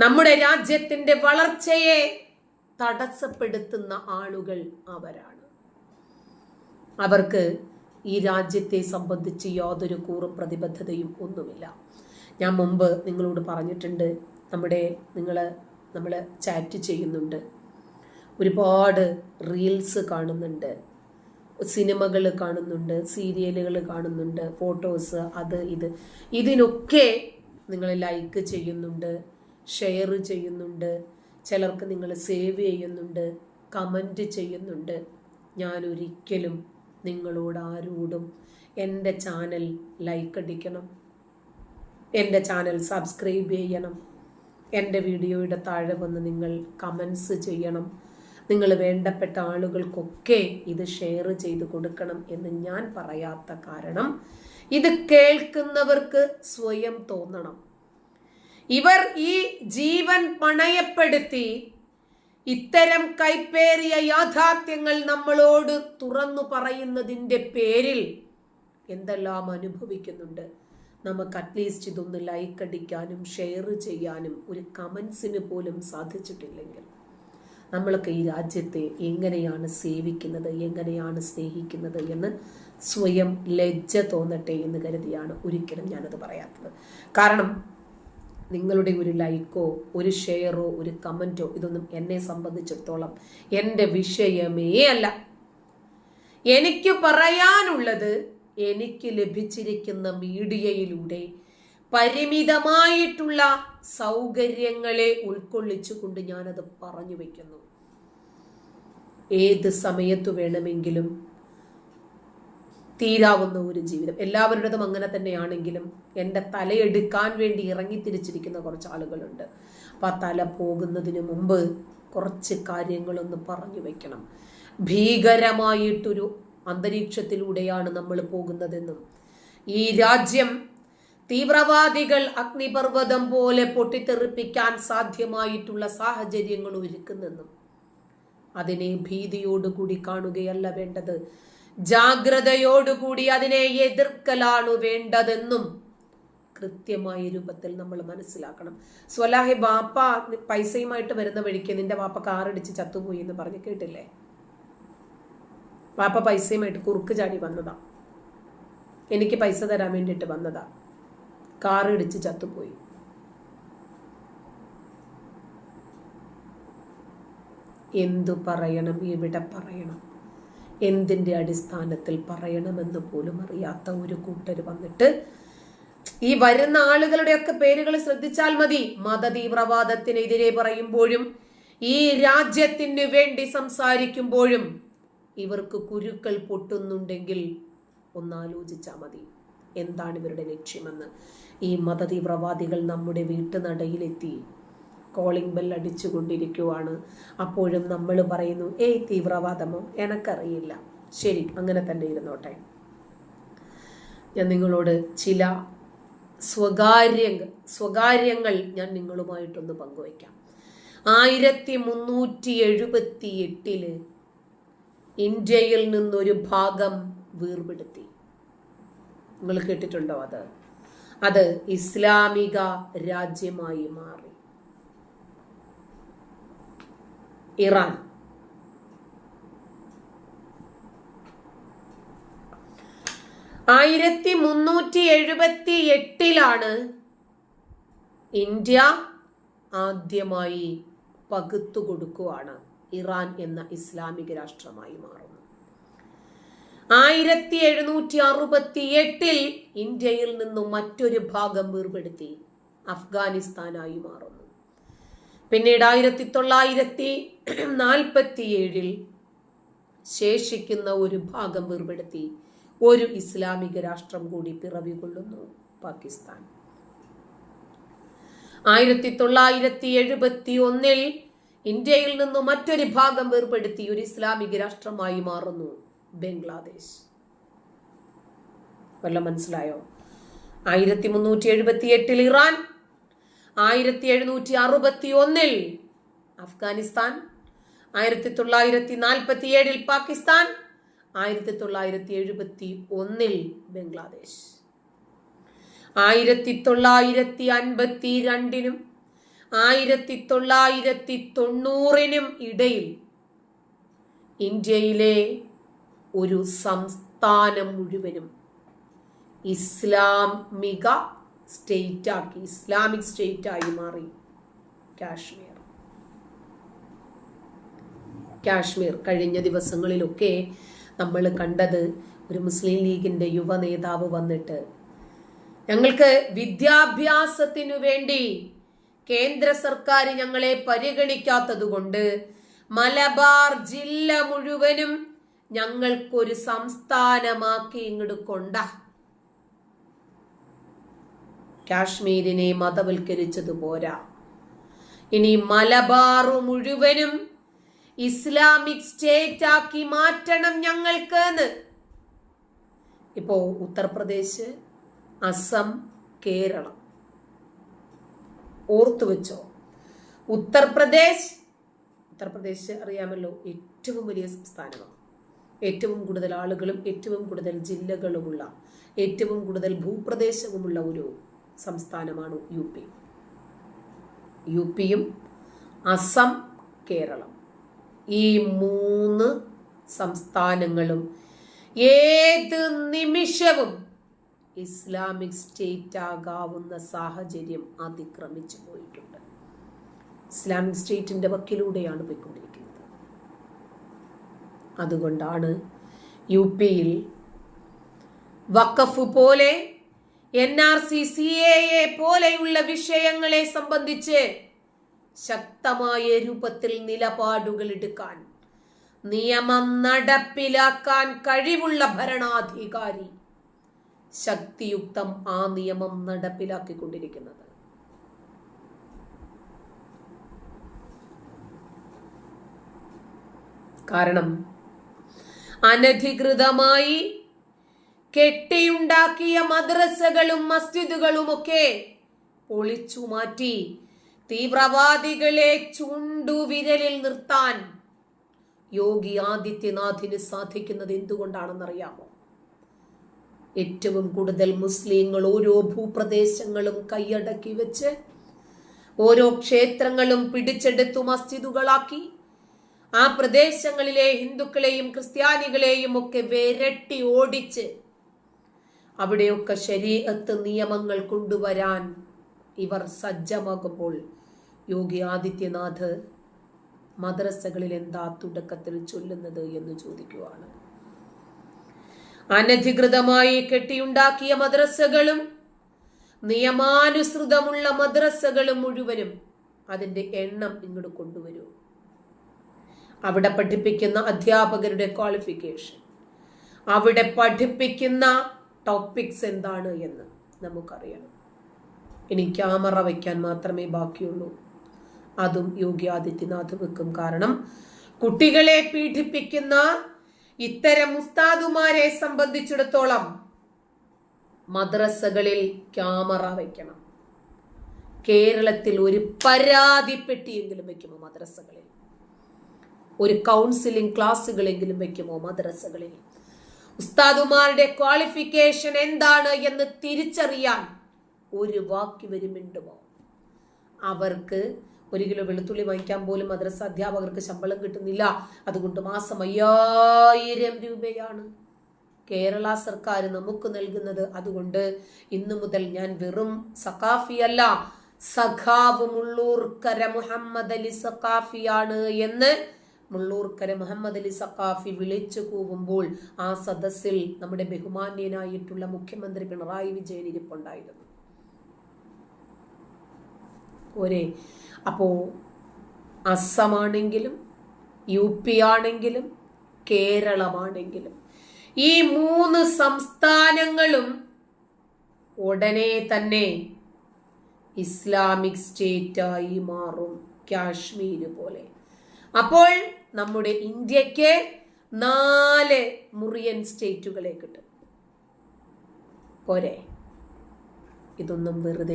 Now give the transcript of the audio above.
നമ്മുടെ രാജ്യത്തിന്റെ വളർച്ചയെ തടസ്സപ്പെടുത്തുന്ന ആളുകൾ അവരാണ്. അവർക്ക് ഈ രാജ്യത്തെ സംബന്ധിച്ച് യാതൊരു കൂറും പ്രതിബദ്ധതയും ഒന്നുമില്ല. ഞാൻ മുമ്പ് നിങ്ങളോട് പറഞ്ഞിട്ടുണ്ട് നമ്മുടെ നിങ്ങൾ നമ്മൾ ചാറ്റ് ചെയ്യുന്നുണ്ട്. ഒരുപാട് റീൽസ് കാണുന്നുണ്ട്. സിനിമകൾ കാണുന്നുണ്ട് സീരിയലുകൾ കാണുന്നുണ്ട് ഫോട്ടോസ് അത് ഇത്. ഇതിനൊക്കെ നിങ്ങൾ ലൈക്ക് ചെയ്യുന്നുണ്ട്. ഷെയർ ചെയ്യുന്നുണ്ട്. ചിലർക്ക് നിങ്ങൾ സേവ് ചെയ്യുന്നുണ്ട്. കമന്റ് ചെയ്യുന്നുണ്ട്. ഞാൻ ഒരിക്കലും നിങ്ങളോട് ആരോടും എന്റെ ചാനൽ ലൈക്ക് അടിക്കണം. എന്റെ ചാനൽ സബ്സ്ക്രൈബ് ചെയ്യണം. എന്റെ വീഡിയോയുടെ താഴെ വന്ന് നിങ്ങൾ കമൻസ് ചെയ്യണം. നിങ്ങൾ വേണ്ടപ്പെട്ട ആളുകൾക്കൊക്കെ ഇത് ഷെയർ ചെയ്ത് കൊടുക്കണം എന്ന് ഞാൻ പറയാത്ത കാരണം ഇത് കേൾക്കുന്നവർക്ക് സ്വയം തോന്നണം. ഇവർ ഈ ജീവൻ പണയപ്പെടുത്തി ഇത്തരം കൈപ്പേറിയ യാഥാർത്ഥ്യങ്ങൾ നമ്മളോട് തുറന്നു പറയുന്നതിന്റെ പേരിൽ എന്തെല്ലാം അനുഭവിക്കുന്നുണ്ട്. നമുക്ക് അറ്റ്ലീസ്റ്റ് ഇതൊന്ന് ലൈക്ക് അടിക്കാനും ഷെയർ ചെയ്യാനും ഒരു കമൻസിന് പോലും സാധിച്ചിട്ടില്ലെങ്കിൽ നമ്മൾക്ക് ഈ രാജ്യത്തെ എങ്ങനെയാണ് സേവിക്കുന്നത് എങ്ങനെയാണ് സ്നേഹിക്കുന്നത് എന്ന് സ്വയം ലജ്ജ തോന്നട്ടെ എന്ന് കരുതിയാണ് ഒരിക്കലും ഞാനത് പറയാത്തത്. കാരണം നിങ്ങളുടെ ഒരു ലൈക്കോ ഒരു ഷെയറോ ഒരു കമന്റോ ഇതൊന്നും എന്നെ സംബന്ധിച്ചിടത്തോളം എന്റെ വിഷയമേ അല്ല. എനിക്ക് പറയാനുള്ളത് എനിക്ക് ലഭിച്ചിരിക്കുന്ന മീഡിയയിലൂടെ പരിമിതമായിട്ടുള്ള സൗകര്യങ്ങളെ ഉൾക്കൊള്ളിച്ചുകൊണ്ട് ഞാനത് പറഞ്ഞു വയ്ക്കുന്നു ഏത് സമയത്തു വേണമെങ്കിലും തീരാവുന്ന ഒരു ജീവിതം. എല്ലാവരുടേതും അങ്ങനെ തന്നെയാണെങ്കിലും എന്റെ തലയെടുക്കാൻ വേണ്ടി ഇറങ്ങി തിരിച്ചിരിക്കുന്ന കുറച്ച് ആളുകളുണ്ട് അപ്പം ആ തല പോകുന്നതിന് മുമ്പ് കുറച്ച് കാര്യങ്ങളൊന്ന് പറഞ്ഞു വെക്കണം. ഭീകരമായിട്ടൊരു അന്തരീക്ഷത്തിലൂടെയാണ് നമ്മൾ പോകുന്നതെന്നും ഈ രാജ്യം തീവ്രവാദികൾ അഗ്നിപർവതം പോലെ പൊട്ടിത്തെറിപ്പിക്കാൻ സാധ്യമായിട്ടുള്ള സാഹചര്യങ്ങൾ ഒരുക്കുന്നെന്നും അതിനെ ഭീതിയോടുകൂടി കാണുകയല്ല വേണ്ടത്. ജാഗ്രതയോടുകൂടി അതിനെ എതിർക്കലാണ് വേണ്ടതെന്നും കൃത്യമായ രൂപത്തിൽ നമ്മൾ മനസ്സിലാക്കണം. സ്വലാഹെ ബാപ്പ പൈസയുമായിട്ട് വരുന്ന വഴിക്ക് നിന്റെ വാപ്പ കാറടിച്ച് ചത്തുപോയി എന്ന് പറഞ്ഞ് കേട്ടില്ലേ? വാപ്പ പൈസയുമായിട്ട് കുറുക്ക് ചാടി വന്നതാ. എനിക്ക് പൈസ തരാൻ വേണ്ടിയിട്ട് വന്നതാ. കാറിടിച്ച് ചത്തുപോയി. എന്തു പറയണം? എവിടെ പറയണം? എന്തിന്റെ അടിസ്ഥാനത്തിൽ പറയണമെന്ന് പോലും അറിയാത്ത ഒരു കൂട്ടർ വന്നിട്ട് ഈ വരുന്ന ആളുകളുടെയൊക്കെ പേരുകൾ ശ്രദ്ധിച്ചാൽ മതി. മതതീവ്രവാദത്തിനെതിരെ പറയുമ്പോഴും ഈ രാജ്യത്തിന് വേണ്ടി സംസാരിക്കുമ്പോഴും ഇവർക്ക് കുരുക്കൾ പൊട്ടുന്നുണ്ടെങ്കിൽ ഒന്നാലോചിച്ചാൽ മതി. എന്താണ് ഇവരുടെ ലക്ഷ്യമെന്ന്? ഈ മതതീവ്രവാദികൾ നമ്മുടെ വീട്ടുനടയിലെത്തി കോളിംഗ് ബെൽ അടിച്ചുകൊണ്ടിരിക്കുവാണ്. അപ്പോഴും നമ്മൾ പറയുന്നു ഏയ് തീവ്രവാദമോ? എനക്കറിയില്ല. ശരി അങ്ങനെ തന്നെ ഇരുന്നോട്ടെ. ഞാൻ നിങ്ങളോട് ചില സ്വകാര്യ സ്വകാര്യങ്ങൾ ഞാൻ നിങ്ങളുമായിട്ടൊന്ന് പങ്കുവയ്ക്കാം. ആയിരത്തി മുന്നൂറ്റി എഴുപത്തി എട്ടിൽ ഇന്ത്യയിൽ നിന്നൊരു ഭാഗം വേർപെടുത്തി. നിങ്ങൾ കേട്ടിട്ടുണ്ടോ അത്? അത് ഇസ്ലാമിക രാജ്യമായി മാറി. ഇറാൻ. ആയിരത്തി മുന്നൂറ്റി എഴുപത്തി എട്ടിലാണ് ഇന്ത്യ ആദ്യമായി പകുത്തു കൊടുക്കുവാണ് ഇറാൻ എന്ന ഇസ്ലാമിക രാഷ്ട്രമായി മാറുന്നു ആയിരത്തി എഴുന്നൂറ്റി അറുപത്തി എട്ടിൽ ഇന്ത്യയിൽ നിന്നും മറ്റൊരു ഭാഗം വേർപെടുത്തി അഫ്ഗാനിസ്ഥാനായി മാറുന്നു. പിന്നീട് ആയിരത്തി തൊള്ളായിരത്തി നാൽപ്പത്തി ഏഴിൽ ശേഷിക്കുന്ന ഒരു ഭാഗം വേർപെടുത്തി ഒരു ഇസ്ലാമിക രാഷ്ട്രം കൂടി പിറവി കൊള്ളുന്നു പാകിസ്ഥാൻ. ആയിരത്തി തൊള്ളായിരത്തി എഴുപത്തി ഒന്നിൽ ഇന്ത്യയിൽ നിന്ന് മറ്റൊരു ഭാഗം വേർപെടുത്തി ഒരു ഇസ്ലാമിക രാഷ്ട്രമായി മാറുന്നു ബംഗ്ലാദേശ്. വല്ല മനസ്സിലായോ? ആയിരത്തി മുന്നൂറ്റി എഴുപത്തി എട്ടിൽ ഇറാൻ ആയിരത്തി എഴുന്നൂറ്റി അറുപത്തി ഒന്നിൽ അഫ്ഗാനിസ്ഥാൻ ആയിരത്തി തൊള്ളായിരത്തി നാൽപ്പത്തി ഏഴിൽ പാകിസ്ഥാൻ ആയിരത്തി തൊള്ളായിരത്തി എഴുപത്തി ഒന്നിൽ ബംഗ്ലാദേശ്. ആയിരത്തി തൊള്ളായിരത്തി അൻപത്തി രണ്ടിനും ആയിരത്തി തൊള്ളായിരത്തി തൊണ്ണൂറിനും ഇടയിൽ ഇന്ത്യയിലെ ഒരു സംസ്ഥാനം മുഴുവനും ഇസ്ലാമിക സ്റ്റേറ്റ് ആക്കി ഇസ്ലാമിക് സ്റ്റേറ്റ് ആയി മാറി. കാശ്മീർ. കാശ്മീർ കഴിഞ്ഞ ദിവസങ്ങളിലൊക്കെ നമ്മൾ കണ്ടത് ഒരു മുസ്ലിം ലീഗിന്റെ യുവ നേതാവ് വന്നിട്ട് ഞങ്ങൾക്ക് വിദ്യാഭ്യാസത്തിനു വേണ്ടി കേന്ദ്ര സർക്കാർ ഞങ്ങളെ പരിഗണിക്കാത്തത് കൊണ്ട് മലബാർ ജില്ല മുഴുവനും ഞങ്ങൾക്കൊരു സംസ്ഥാനമാക്കി ഇങ്ങോട്ട് കൊണ്ട. കാശ്മീരിനെ മതവൽക്കരിച്ചത് പോരാ. ഇനി മലബാറു മുഴുവനും ഇസ്ലാമിക് സ്റ്റേറ്റ് ആക്കി മാറ്റണം ഞങ്ങൾക്ക് ഇപ്പോ ഉത്തർപ്രദേശ് അസം കേരളം. ഓർത്തു വെച്ചോ. ഉത്തർപ്രദേശ് ഉത്തർപ്രദേശ് അറിയാമല്ലോ ഏറ്റവും വലിയ സംസ്ഥാനമാണ്. ഏറ്റവും കൂടുതൽ ആളുകളും ഏറ്റവും കൂടുതൽ ജില്ലകളുമുള്ള ഏറ്റവും കൂടുതൽ ഭൂപ്രദേശവുമുള്ള ഒരു സംസ്ഥാനമാണ് യു പി. യു പിയും അസം കേരളം. ഈ മൂന്ന് സംസ്ഥാനങ്ങളും ഏത് നിമിഷവും ഇസ്ലാമിക് സ്റ്റേറ്റ് ആകാവുന്ന സാഹചര്യം അതിക്രമിച്ചു പോയിട്ടുണ്ട്. ഇസ്ലാമിക് സ്റ്റേറ്റിന്റെ വക്കിലൂടെയാണ് പോയിക്കൊണ്ടിരിക്കുന്നത്. അതുകൊണ്ടാണ് യു പിയിൽ വക്കഫ് പോലെ N R C C A പോലെയുള്ള വിഷയങ്ങളെ സംബന്ധിച്ച് ശക്തമായ രൂപത്തിൽ നിലപാടുകൾ എടുക്കാൻ നിയമം നടപ്പിലാക്കാൻ കഴിവുള്ള ഭരണാധികാരി ശക്തിയുക്തം ആ നിയമം നടപ്പിലാക്കിക്കൊണ്ടിരിക്കുന്നത്. കാരണം അനധികൃതമായി കെട്ടിയുണ്ടാക്കിയ മദ്രസകളും മസ്ജിദുകളുമൊക്കെ ഒളിച്ചു മാറ്റി തീവ്രവാദികളെ ചുണ്ടുവിരലിൽ നിർത്താൻ യോഗി ആദിത്യനാഥിന് സാധിക്കുന്നത് എന്തുകൊണ്ടാണെന്നറിയാമോ? ഏറ്റവും കൂടുതൽ മുസ്ലിങ്ങൾ ഓരോ ഭൂപ്രദേശങ്ങളും കൈയടക്കി വെച്ച് ഓരോ ക്ഷേത്രങ്ങളും പിടിച്ചെടുത്തു മസ്ജിദുകളാക്കി. ആ പ്രദേശങ്ങളിലെ ഹിന്ദുക്കളെയും ക്രിസ്ത്യാനികളെയും ഒക്കെ വിരട്ടി ഓടിച്ച് അവിടെയൊക്കെ ശരീരത്ത് നിയമങ്ങൾ കൊണ്ടുവരാൻ ഇവർ സജ്ജമാകുമ്പോൾ യോഗി ആദിത്യനാഥ് മദ്രസകളിൽ എന്താ തുടക്കത്തിൽ ചൊല്ലുന്നത് എന്ന് ചോദിക്കുവാണ്. അനധികൃതമായി കെട്ടിയുണ്ടാക്കിയ മദ്രസകളും നിയമാനുസൃതമുള്ള മദ്രസകളും മുഴുവനും അതിന്റെ എണ്ണം ഇങ്ങോട്ട് കൊണ്ടുവരൂ. അവിടെ പഠിപ്പിക്കുന്ന അധ്യാപകരുടെ ക്വാളിഫിക്കേഷൻ അവിടെ പഠിപ്പിക്കുന്ന ടോപ്പിക്സ് എന്താണ് എന്ന് നമുക്കറിയണം. ഇനി ക്യാമറ വയ്ക്കാൻ മാത്രമേ ബാക്കിയുള്ളൂ. അതും യോഗി ആദിത്യനാഥ് വെക്കും കാരണം കുട്ടികളെ പീഡിപ്പിക്കുന്ന ഇത്തരം ഉസ്താദുമാരെ സംബന്ധിച്ചിടത്തോളം മദ്രസകളിൽ ക്യാമറ വയ്ക്കണം. കേരളത്തിൽ ഒരു പരാതി പെട്ടിയെങ്കിലും വെക്കുമോ മദ്രസകളിൽ? ഒരു കൗൺസിലിംഗ് ക്ലാസ്സുകളെങ്കിലും വെക്കുമോ മദ്രസകളിൽ? ഉസ്താദുമാരുടെ ക്വാളിഫിക്കേഷൻ എന്താണ് എന്ന് തിരിച്ചറിയാൻ ഒരു വാക്ക് വരുമുണ്ടോ അവർക്ക് ഒരു കിലോ വെളുത്തുള്ളി വാങ്ങിക്കാൻ പോലും മദ്രസ അധ്യാപകർക്ക് ശമ്പളം കിട്ടുന്നില്ല. അതുകൊണ്ട് മാസം അയ്യായിരം രൂപയാണ് കേരള സർക്കാർ നമുക്ക് നൽകുന്നത്. അതുകൊണ്ട് ഇന്നു മുതൽ ഞാൻ വെറും സഖാഫിയല്ല സഖാവ് മുള്ളൂർക്കര മുഹമ്മദ് അലി സഖാഫിയാണ് എന്ന് മുള്ളൂർക്കര മുഹമ്മദ് അലി സഖാഫി വിളിച്ചു കൂവുമ്പോൾ ആ സദസ്സിൽ നമ്മുടെ ബഹുമാന്യനായിട്ടുള്ള മുഖ്യമന്ത്രി പിണറായി വിജയൻ ഇരിപ്പുണ്ടായിരുന്നു. ഒരേ അപ്പോ അസമാണെങ്കിലും യു പി ആണെങ്കിലും കേരളമാണെങ്കിലും ഈ മൂന്ന് സംസ്ഥാനങ്ങളും ഉടനെ തന്നെ ഇസ്ലാമിക് സ്റ്റേറ്റായി മാറും കാശ്മീർ പോലെ. അപ്പോൾ നമ്മുടെ ഇന്ത്യയ്ക്ക് നാല് മുറിയൻ സ്റ്റേറ്റുകളെ കിട്ടും. പോരെ? ഇതൊന്നും വെറുതെ